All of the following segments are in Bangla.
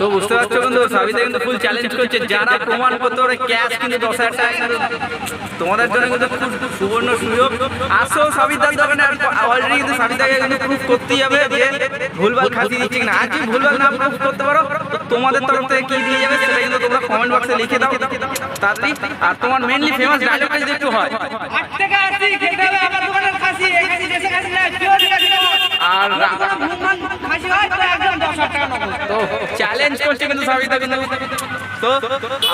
তো বুঝতে পারছ কিন্তু সাবিতা কিন্তু ফুল চ্যালেঞ্জ করছে। যারা প্রমাণ করতে পারে ক্যাশ কিন্তু দশ হাজার টাকা তোমাদের জন্য কিন্তু খুব সুবর্ণ সুযোগ। আসো সাবিতার দোকানে অলরেডি কিন্তু সাবিতাকে কিন্তু প্রুফ করতেই হবে যে ভুলভাল খাসি দিচ্ছি না আর যদি ভুলভাল না প্রুফ করতে পারো তোমাদের তরফ থেকে কি দিয়ে যাবে সেটা কিন্তু তোমরা কমেন্ট বক্সে লিখে দাও। তাড়াতাড়ি। আর তোমার মেনলি ফেমাস ডায়লগটা যদি একটু হয়। আট টাকা আশি খেতে হবে? আমার দোকানের খাসি এই খাসি দেশে খাসি। না আর তো চ্যালেঞ্জ করছে কিন্তু সাবিতা কিন্তু তো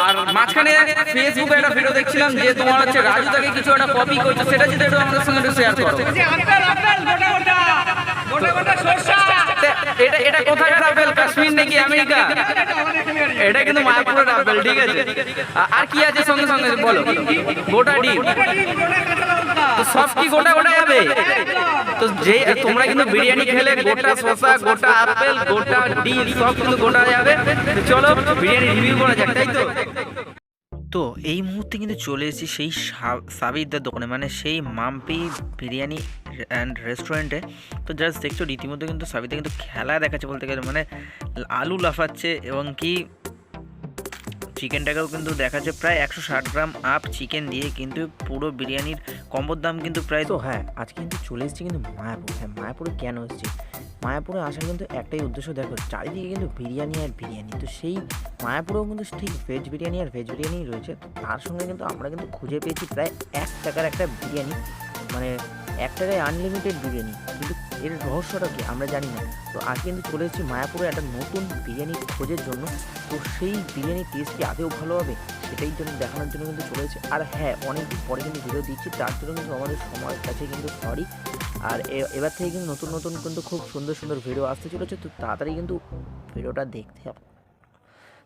আর মাঝখানে ফেসবুকে একটা ভিডিও দেখছিলাম যে তোমার হচ্ছে রাজু তাকে কিছু একটা কপি করছে সেটা যদি একটু আমাদের সঙ্গে একটু শেয়ার করো। যে আপেল আপেল গোটা গোটা গোটা গোটা সরষা। তে এটা এটা কোথাকার আপেল কাশ্মীর নাকি আমেরিকা? এটা কিন্তু মায়াপুরের আপেল ঠিক আছে। আর কি আছে? সঙ্গে সঙ্গে বলো। গোটা ডিম। সব কি গোটা গোটা যাবে? তো যে তোমরা কিন্তু বিরিয়ানি খেলে গোটা শসা, গোটা আপেল, গোটা ডিম, সব কিন্তু গোটা যাবে। চলো, বিরিয়ানি রিভিউ করা যাক, তাই তো? তো এই মুহূর্তে কিন্তু চলে এসেছি সেই সা- সাবিরদার দোকানে। মানে সেই মাম্পি বিরিয়ানি অ্যান্ড রেস্টুরেন্টে তো জাস্ট দেখছ, রীতিমতো কিন্তু সাবিদা কিন্তু খেলা দেখাচ্ছে বলতে গেলে। মানে আলু লাফাচ্ছে এবং কি চিকেনটাকেও কিন্তু দেখাচ্ছে। প্রায় একশো ষাট গ্রাম আপ চিকেন দিয়ে কিন্তু পুরো বিরিয়ানির কম্বোর দাম কিন্তু প্রায় তো হ্যাঁ আজকে কিন্তু চলে এসেছি কিন্তু মায়াপুর। হ্যাঁ মায়াপুরে কেন এসেছি? মায়াপুরে আসার কিন্তু একটাই উদ্দেশ্য, দেখো, চারিদিকে কিন্তু বিরিয়ানি আর বিরিয়ানি। তো সেই মায়াপুরেও কিন্তু ঠিক ভেজ বিরিয়ানি আর ভেজ বিরিয়ানি রয়েছে। তার সঙ্গে কিন্তু আমরা কিন্তু খুঁজে পেয়েছি প্রায় এক টাকার একটা বিরিয়ানি। মানে এক টাকায় আনলিমিটেড বিরিয়ানি, কিন্তু এর রহস্যটা কি আমরা জানি না। তো আজ কিন্তু চলে এসেছি মায়াপুরে একটা নতুন বিরিয়ানি খোঁজের জন্য। তো সেই বিরিয়ানির টেস্ট কি আদেও ভালো হবে? সেটাই জন্য দেখানোর জন্য কিন্তু চলে এসেছি। আর হ্যাঁ অনেকদিন পরে কিন্তু ভিডিও দিচ্ছি, তার জন্য কিন্তু আমাদের সময়ের কাছে কিন্তু সরি আর এবার থেকে কিন্তু নতুন নতুন কিন্তু খুব সুন্দর সুন্দর ভিডিও আসতে চলেছে। তো তাড়াতাড়ি কিন্তু ভিডিওটা দেখতে হবে।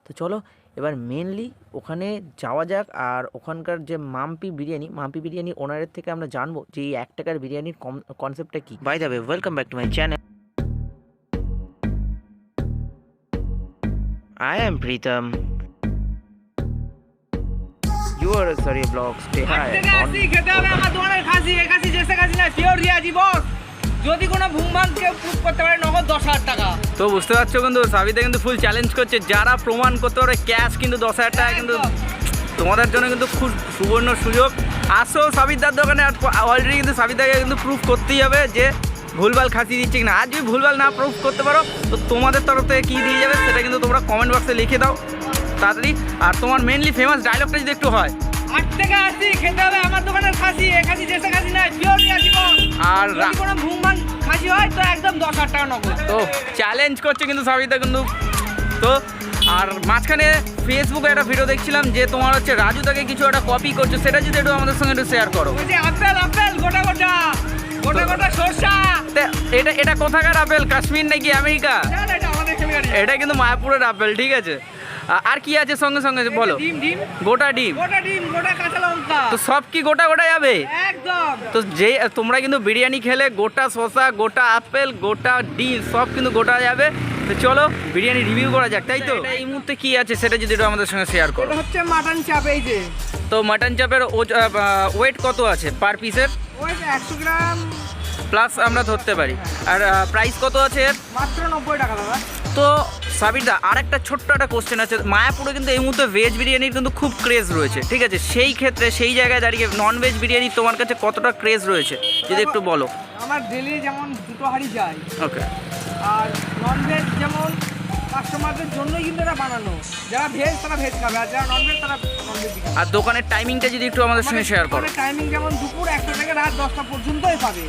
তো চলো এবার মেনলি ওখানে যাওয়া যাক আর ওখানকার যে মাম্পি বিরিয়ানি মাম্পি বিরিয়ানি ওনারের থেকে আমরা জানব যে এই এক টাকার বিরিয়ানির কনসেপ্টটা কি বাই যাবে welcome back to my channel I am Pritam. You are sorry blog. Stay high. যদি কোনো ভুলভাল কেউ প্রুফ করতে পারে নগদ দশ হাজার টাকা। তো বুঝতে পারছ কিন্তু সাবিতা কিন্তু ফুল চ্যালেঞ্জ করছে। যারা প্রমাণ করতে পারে ক্যাশ কিন্তু দশ হাজার টাকা কিন্তু তোমাদের জন্য কিন্তু খুব সুবর্ণ সুযোগ। আসো সাবিদার দোকানে অলরেডি কিন্তু সাবিদাকে কিন্তু প্রুফ করতেই হবে যে ভুলভাল খাসি দিচ্ছে কিনা। আর যদি ভুলভাল না প্রুফ করতে পারো তো তোমাদের তরফ থেকে কী দিয়ে যাবে সেটা কিন্তু তোমরা কমেন্ট বক্সে লিখে দাও তাড়াতাড়ি। আর তোমার মেনলি ফেমাস ডায়লগটা যদি একটু হয় আট টাকা আশি খেতে হবে আমার দোকানের খাসি এই খাসি দেশে খাসি না পিওর রিয়াজি আর যদি কোনো খাসি হয় তো একদম দশ হাজার টাকা নগদ। তো চ্যালেঞ্জ করছে কিন্তু সাবিতা কিন্তু। তো আর মাঝখানে ফেসবুকে একটা ভিডিও দেখছিলাম যে তোমার হচ্ছে রাজু তাকে কিছু একটা কপি করছে সেটা যদি একটু আমাদের সঙ্গে একটু শেয়ার করো। ওই যে আপেল আপেল গোটা গোটা গোটা গোটা সরষা। এটা এটা কোথাকার আপেল কাশ্মীর নাকি আমেরিকা? এটা কিন্তু মায়াপুরের আপেল ঠিক আছে? আর কি আছে? সঙ্গে সঙ্গে বলো। ডিম ডিম। গোটা ডিম। গোটা ডিম গোটা কাঁচা লঙ্কা। তো সব কি গোটা গোটা যাবে? একদম। তো যে তোমরা কিন্তু বিরিয়ানি খেলে গোটা শসা গোটা আপেল গোটা ডিম সব কিন্তু গোটা যাবে। তো চলো বিরিয়ানি রিভিউ করা যাক তাই তো? এই মুহূর্তে কি আছে সেটা যদি একটু আমাদের সঙ্গে শেয়ার করো। হচ্ছে মাটন চাপ এই যে। তো মাটন চাপের ওয়েট কত আছে পার পিসের ওই একশো গ্রাম। প্লাস আমরা ধরতে পারি। আর প্রাইস কত আছে এর? মাত্র নব্বই টাকা দাদা। তো সাবিরদা আর একটা ছোট্ট একটা কোশ্চেন আছে। মায়াপুরে কিন্তু এই মুহূর্তে ভেজ বিরিয়ানির কিন্তু খুব ক্রেজ রয়েছে ঠিক আছে? সেই ক্ষেত্রে সেই জায়গায় দাঁড়িয়ে নন ভেজ বিরিয়ানি তোমার কাছে কতটা ক্রেজ রয়েছে? যদি একটু বলো। আমার ডেলি যেমন দুটো হাঁড়ি যায় ওকে আর নন ভেজ যেমন কাস্টমারদের জন্যই কিন্তু এটা বানানো। যারা ভেজ তারা ভেজ খাবে আর যারা নন ভেজ তারা নন ভেজ আর দোকানের টাইমিংটা যদি একটু আমাদের সঙ্গে শেয়ার করো। টাইমিং যেমন দুপুর একটা থেকে রাত দশটা পর্যন্তই পাবে।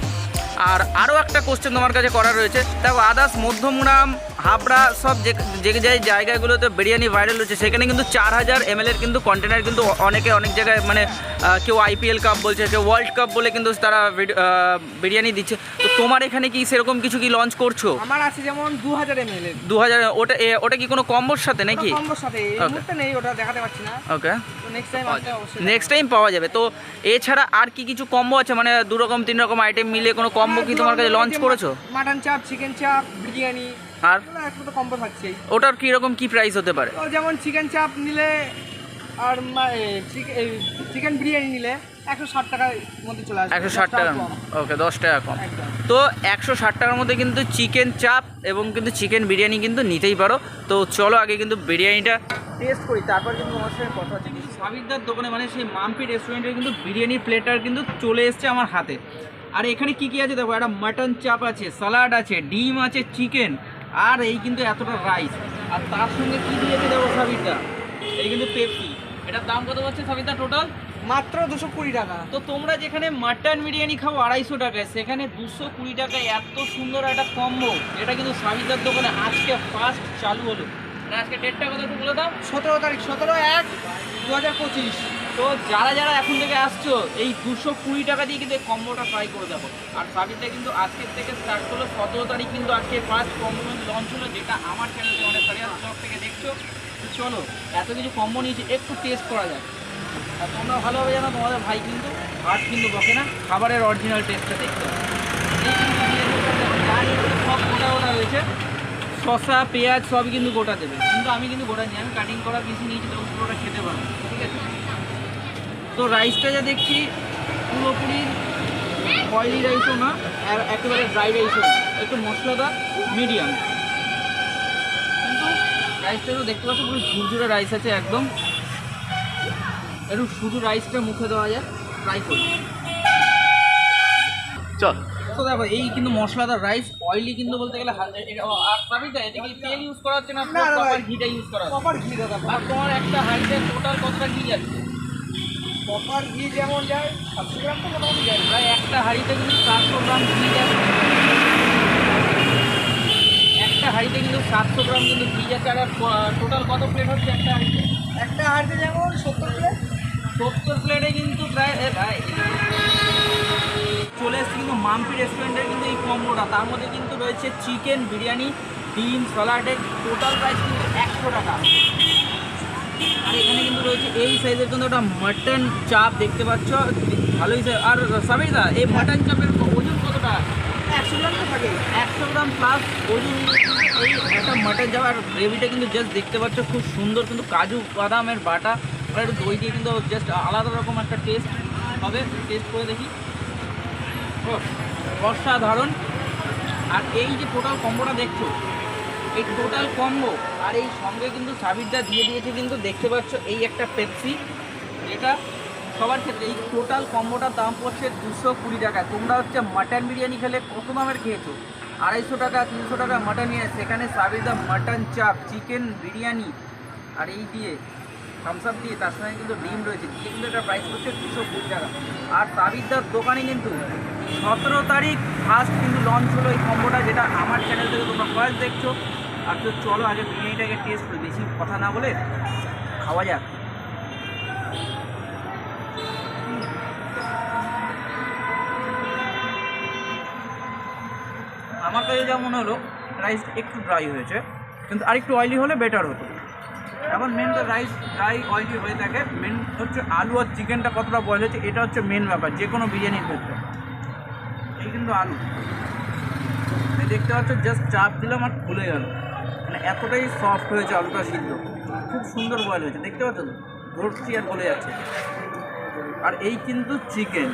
আর আরও একটা কোশ্চেন তোমার কাছে করা রয়েছে। দেখো আদার্স মধ্যমুরাম হাবড়া সব যে যে যে জায়গাগুলোতে বিরিয়ানি ভাইরাল হচ্ছে সেখানে কিন্তু চার হাজার এম এর কিন্তু কন্টেনার কিন্তু অনেকে অনেক জায়গায় মানে কেউ আইপিএল কাপ বলছে কেউ ওয়ার্ল্ড কাপ বলে কিন্তু তারা বিরিয়ানি দিচ্ছে। তো তোমার এখানে কি সেরকম কিছু কি লঞ্চ করছ? আমার আছে যেমন দু হাজার এম এল দু হাজার ওটা ওটা কি কোনো কম্বোর সাথে নাকি? কম্বোর সাথে নেই ওটা দেখাতে পারছি না। ওকে নেক্সট টাইম পাওয়া যাবে। তো এছাড়া আর কি কিছু কম্বো আছে? মানে দু রকম তিন রকম আইটেম মিলে কোনো কম্বো কি তোমার কাছে লঞ্চ করেছ? মাটন চাপ চিকেন চাপ বিরিয়ানি আর? একটা তো কম্বো থাকছেই। ওটার কি রকম কি প্রাইস হতে পারে? যেমন চিকেন চাপ নিলে আর চিকেন বিরিয়ানি নিলে একশো ষাট টাকার মধ্যে চলে আসবে। একশো ষাট টাকা ওকে দশ টাকা কম। তো একশো ষাট টাকার মধ্যে কিন্তু চিকেন চাপ এবং কিন্তু চিকেন বিরিয়ানি কিন্তু নিতেই পারো। তো চলো আগে কিন্তু বিরিয়ানিটা টেস্ট করি তারপর কিন্তু সঙ্গে কথা হচ্ছে। কিন্তু দোকানে মানে সেই মাম্পি রেস্টুরেন্টের কিন্তু বিরিয়ানির প্লেটার কিন্তু চলে এসছে আমার হাতে। আর এখানে কি কি আছে দেখো? একটা মাটন চাপ আছে স্যালাড আছে ডিম আছে চিকেন আর এই কিন্তু এতটা রাইস আর তার সঙ্গে কি দিয়েছে দেখো সাবিকদা এই কিন্তু পেপসি এটার দাম কত পাচ্ছে সাবিকদা টোটাল মাত্র দুশো কুড়ি টাকা। তো তোমরা যেখানে মাটন বিরিয়ানি খাও আড়াইশো টাকায় সেখানে দুশো কুড়ি টাকায় এত সুন্দর একটা কম্বো এটা কিন্তু সাবিদার দোকানে আজকে ফার্স্ট চালু হলো। আজকে ডেটটা কত একটু বলে দাও? সতেরো তারিখ সতেরো এক দু হাজার পঁচিশ। তো যারা যারা এখন থেকে আসছো, এই দুশো কুড়ি টাকা দিয়ে কিন্তু এই কম্বোটা ট্রাই করে দেখো। আর সাবিতে কিন্তু আজকের থেকে স্টার্ট করল, সতেরো তারিখ কিন্তু আজকে ফার্স্ট কম্বো লঞ্চ হলো, যেটা আমার চ্যানেলে অনেক সারিয়াল ব্লগ থেকে দেখছ। চলো, এত কিছু কম্বো নিয়েছি, একটু টেস্ট করা যায় আর তোমরা ভালোভাবে জানো, তোমাদের ভাই কিন্তু আজ কিন্তু বকে না, খাবারের অরিজিনাল টেস্টটা দেখতে। সব গোটা গোটা রয়েছে। শসা, পেঁয়াজ সবই কিন্তু গোটা দেবে। কিন্তু আমি কিন্তু গোটা নিই, আমি কাটিং করা কিছু নিয়েছি তো পুরোটা খেতে পারব ঠিক আছে? তো রাইসটা যা দেখছি পুরোপুরি অয়েলি রাইসও না আর একেবারে ড্রাই রাইসও না। একটু মশলাদার মিডিয়াম কিন্তু রাইসটা তো দেখতে পাচ্ছ পুরো ঝুরঝুরে রাইস আছে একদম। একটু শুধু রাইসটা মুখে দেওয়া যায় ট্রাই করি চল। তো দেখো এই কিন্তু মশলাদার রাইস অয়েলি কিন্তু বলতে গেলে তেল ইউজ করা হচ্ছে না প্রপার ঘিটা ইউজ করা হচ্ছে? আর তোমার একটা হাঁড়িতে টোটাল কতটা ঘি যাচ্ছে প্রপার ঘি যেমন যায় সাতশো গ্রাম তো মোটামুটি যায়। প্রায় একটা হাঁড়িতে কিন্তু সাতশো গ্রাম ঘি যাচ্ছে একটা হাঁড়িতে কিন্তু সাতশো গ্রাম কিন্তু ঘি যাচ্ছে। আর টোটাল কত প্লেট হচ্ছে একটা হাঁড়িতে? একটা হাঁড়িতে যেমন সত্তর প্লেট সত্তর প্লেটে কিন্তু প্রায় চলে এসছে কিন্তু মাম্পি রেস্টুরেন্টের কিন্তু এই কম্বোটা তার মধ্যে কিন্তু রয়েছে চিকেন বিরিয়ানি ডিম স্যালাডের টোটাল প্রাইস কিন্তু একশো টাকা। আর এখানে কিন্তু রয়েছে এই সাইজের কিন্তু একটা মাটন চাপ দেখতে পাচ্ছ। ভালোই আর সাবিদা এই মাটন চাপের ওজন কতটা? একশো গ্রাম তো থাকে একশো গ্রাম প্লাস ওজন এই একটা মাটন চাপ আর গ্রেভিটা কিন্তু জাস্ট দেখতে পাচ্ছ খুব সুন্দর কিন্তু কাজু বাদামের বাটা। আর একটু দই দিয়ে কিন্তু জাস্ট আলাদা রকম একটা টেস্ট হবে। টেস্ট করে দেখি। অসাধারণ। আর এই যে টোটাল কম্বোটা দেখছ এই টোটাল কম্বো আর এই সঙ্গে কিন্তু সাবিরটা দিয়ে দিয়েছে কিন্তু দেখতে পাচ্ছ এই একটা পেপসি যেটা সবার ক্ষেত্রে এই টোটাল কম্বোটার দাম পড়ছে দুশো কুড়ি টাকা তোমরা হচ্ছে মাটন বিরিয়ানি খেলে কত দামের খেয়েছো? আড়াইশো টাকা, তিনশো টাকা মাটন নিয়ে সেখানে সাবিরদা মাটন চাপ চিকেন বিরিয়ানি আর এই দিয়ে থামস আপ দিয়ে তার সঙ্গে কিন্তু ডিম রয়েছে। দিয়ে কিন্তু একটা প্রাইস হচ্ছে দুশো কুড়ি টাকা। আর সাবিরদার দোকানে কিন্তু সতেরো তারিখ ফার্স্ট কিন্তু লঞ্চ হলো এই কম্বোটা যেটা আমার চ্যানেল থেকে তোমরা ফার্স্ট দেখছ। আর তো চলো, আগে বিরিয়ানিটাকে টেস্ট করি বেশি কথা না বলে খাওয়া যাক। আমার কাছে যা মনে হলো রাইস একটু ড্রাই হয়েছে, কিন্তু আরেকটু অয়েলি হলে বেটার হতো। এখন মেন তো রাইস ড্রাই অয়েলি হয়ে থাকে মেন হচ্ছে আলু আর চিকেনটা কতটা বয়েল হয়েছে, এটা হচ্ছে মেন ব্যাপার, যে কোনো বিরিয়ানির ক্ষেত্রে এই কিন্তু আলু। দেখতে পাচ্ছ জাস্ট চাপ দিলাম আর খুলে গেল। মানে এতটাই সফট হয়েছে আলুটা সিদ্ধ। খুব সুন্দর বয়েল হয়েছে, দেখতে পাচ্ছ তো? ধরছি আর গলে যাচ্ছে। আর এই কিন্তু চিকেন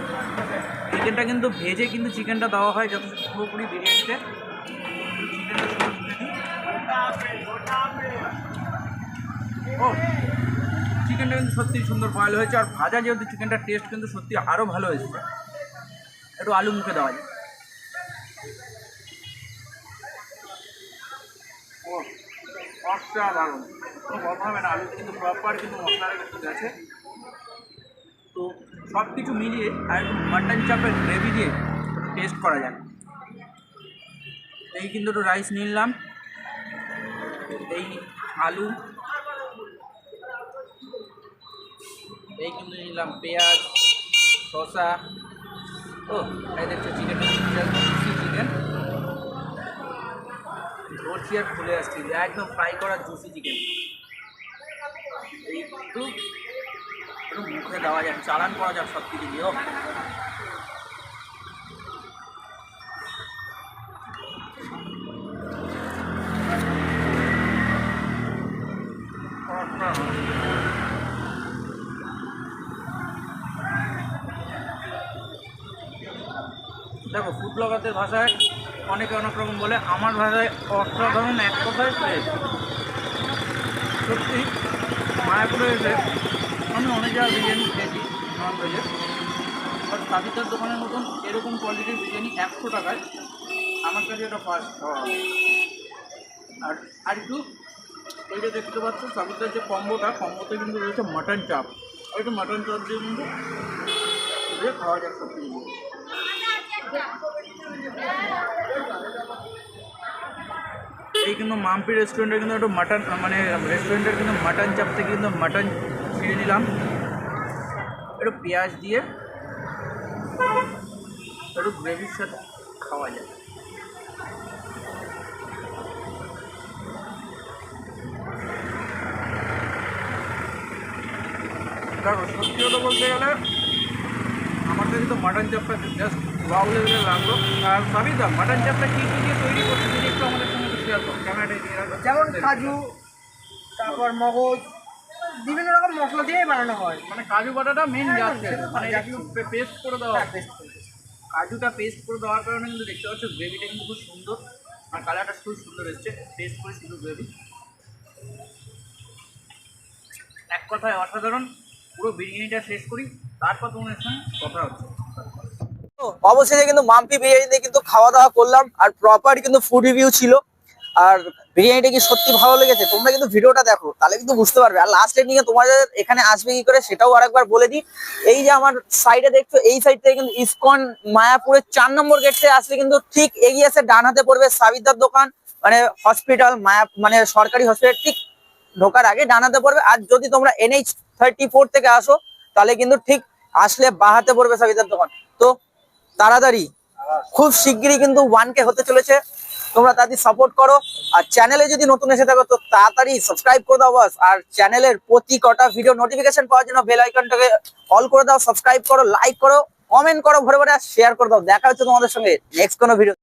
চিকেনটা কিন্তু ভেজে কিন্তু চিকেনটা দেওয়া হয় যত পুরোপুরি বিরিয়ানিতে। ও চিকেনটা কিন্তু সত্যি সুন্দর বয়েল হয়েছে। আর ভাজা যেহেতু চিকেনটার টেস্ট কিন্তু সত্যি আরও ভালো হয়েছে একটু আলু মুখে দেওয়া যায় অসাধারণ কোনো কথা হবে না। আলুতে কিন্তু প্রপার কিন্তু মশলাটা কিন্তু গেছে তো সব কিছু মিলিয়ে আর মাটন চাপের গ্রেভি দিয়ে টেস্ট করা যায় এই কিন্তু একটু রাইস নিলাম। এই আলু। এই কিন্তু নিলাম পেঁয়াজ, শসা। ও এই দেখছ চিকেন ধরছি আর খুলে আসছি। একদম ফ্রাই করা জুসি চিকেন কিন্তু একটু মুখে দেওয়া যাক, চালান করা যাক সব কিছু দিয়েও দেখো ফুড ব্লগারদের ভাষায় অনেকে অনেক রকম বলে, আমার ভাষায় অসাধারণ এক কথায় প্লেস সত্যি, মায়াপুরে এসে আমি অনেক জায়গায় বিরিয়ানি খেয়েছি নন ভেজের বাট সাবিতার দোকানের মতন এরকম কোয়ালিটির বিরিয়ানি একশো টাকায়, আমার কাছে এটা ফার্স্ট খাওয়া। আর আর একটু যে দেখতে পাচ্ছ, সাবিতার যে কম্বোটা, কম্বোতে কিন্তু রয়েছে মাটন চাপ একটু মাটন চাপ দিয়ে কিন্তু খাওয়া যাক মিলিয়ে। এই কিন্তু মাম্পি রেস্টুরেন্টে কিন্তু একটু মাটন মানে রেস্টুরেন্টের কিন্তু মাটন চাপ থেকে কিন্তু মাটন ছিঁড়ে নিলাম। একটু পেঁয়াজ দিয়ে একটু গ্রেভির সাথে খাওয়া যায়। দেখো সত্যি কথা বলতে গেলে আমার কাছে তো মাটন চাপটা জাস্ট ওয়াও লেভেলের লাগল। আর সাবিদা মাটন চাপটা কী কী দিয়ে তৈরি করছে যদি একটু আমাদের সঙ্গে একটু শেয়ার করো। ক্যামেরাটা দিয়ে রাখো। যেমন কাজু তারপর মগজ বিভিন্ন রকম মশলা দিয়েই বানানো হয়। মানে কাজু বাটাটা মেন হ্যাঁ, যাচ্ছে। মানে পেস্ট করে দেওয়া হ্যাঁ, কাজুটা পেস্ট করে দেওয়ার কারণে কিন্তু দেখতে পাচ্ছ গ্রেভিটা কিন্তু খুব সুন্দর। আর কালারটা খুব সুন্দর এসছে। পেস্ট করে শুধু গ্রেভি এক কথায় অসাধারণ। পুরো বিরিয়ানিটা শেষ করি। তারপর তোমাদের সঙ্গে কথা হচ্ছে। অবশেষে কিন্তু মাম্পি বিরিয়ানিতে কিন্তু খাওয়া দাওয়া করলাম। আর প্রপার কিন্তু ফুড রিভিউ ছিল। আর বিরিয়ানিটা কি সত্যি ভালো লেগেছে? তোমরা কিন্তু ভিডিওটা দেখো, তাহলে কিন্তু বুঝতে পারবে। আর লাস্ট এন্ডিং এ তোমাদের এখানে আসবে কি করে সেটাও আরেকবার বলে দিই। এই যে আমার সাইডে দেখছ, এই সাইড থেকে কিন্তু ইসকন মায়াপুরের চার নম্বর গেট থেকে আসলে কিন্তু ঠিক এগিয়ে এসে ডান হাতে পড়বে সাবিদার দোকান। মানে হসপিটাল মায়া মানে সরকারি হসপিটাল ঠিক ঢোকার আগে ডান হাতে পড়বে। আর যদি তোমরা এনএইচ থার্টি থেকে আসো, তাহলে কিন্তু ঠিক আসলে বাহাতে পড়বে সাবিদার দোকান। তো তাড়াতাড়ি। খুব শিগগিরই কিন্তু ওয়ান কে হতে চলেছে। তোমরা তাদের সাপোর্ট করো। আর চ্যানেলে যদি নতুন এসে থাকো, তো তাড়াতাড়ি সাবস্ক্রাইব করে দাও বাস। আর চ্যানেলের প্রতি কটা ভিডিও নোটিফিকেশন পাওয়ার জন্য বেল আইকনটাকে অল করে দাও সাবস্ক্রাইব করো লাইক করো কমেন্ট করো, ভরে ভরে শেয়ার করে দাও। দেখা হচ্ছে তোমাদের সঙ্গে নেক্সট কোনো ভিডিও